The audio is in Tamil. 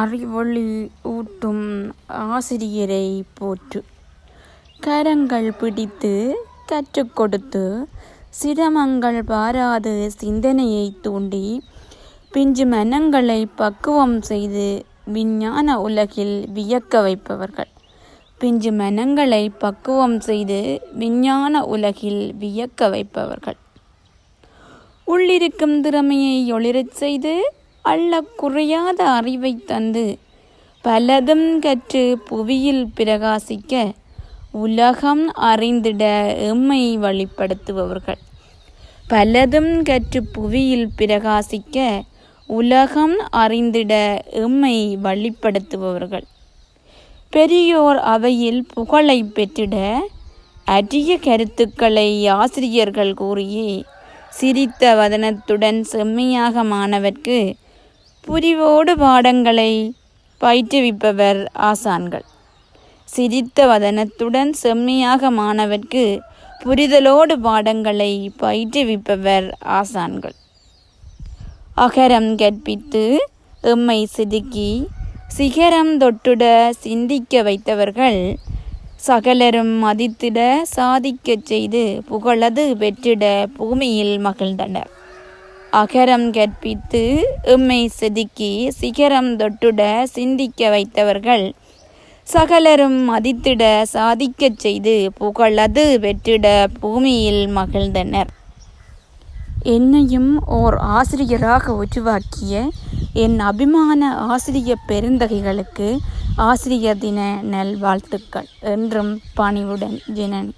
அறிவொளி ஊட்டும் ஆசிரியரை போற்று. கரங்கள் பிடித்து கற்றுக் கொடுத்து சிரமங்கள் பாராது சிந்தனையை தூண்டி பிஞ்சு மனங்களை பக்குவம் செய்து விஞ்ஞான உலகில் வியக்க வைப்பவர்கள். பிஞ்சு மனங்களை பக்குவம் செய்து விஞ்ஞான உலகில் வியக்க வைப்பவர்கள். உள்ளிருக்கும் திறமையை ஒளிரச் செய்து அள்ள குறையாத அறிவை தந்து பலதும் கற்று புவியில் பிரகாசிக்க உலகம் அறிந்திட எம்மை வழிப்படுத்துபவர்கள். பலதும் கற்று புவியில் பிரகாசிக்க உலகம் அறிந்திட எம்மை வழிப்படுத்துபவர்கள். பெரியோர் அவையில் புகழை பெற்றிட அரிய கருத்துக்களை ஆசிரியர்கள் கூறியே சிரித்த வதனத்துடன் செம்மையாக மாணவர்க்கு புரிவோடு பாடங்களை பயிற்றுவிப்பவர் ஆசான்கள். சிரித்த வதனத்துடன் செம்மையாக மாணவர்க்கு புரிதலோடு பாடங்களை பயிற்றுவிப்பவர் ஆசான்கள். அகரம் கற்பித்து எம்மை செதுக்கி சிகரம் தொட்டுட சிந்திக்க வைத்தவர்கள் சகலரும் மதித்திட சாதிக்கச் செய்து புகழது பெற்றிட பூமியில் மகிழ்ந்தனர். அகரம் கற்பித்து எம்மை செதுக்கி சிகரம் தொட்டுட சிந்திக்க வைத்தவர்கள். சகலரும் மதித்திட சாதிக்கச் செய்து புகழது வெற்றிட பூமியில் மகிழ்ந்தனர். என்னையும் ஓர் ஆசிரியராக உருவாக்கிய என் அபிமான ஆசிரிய பெருந்தகைகளுக்கு ஆசிரியர் தின நல்வாழ்த்துக்கள். என்றும் பணிவுடன் ஜெனன்.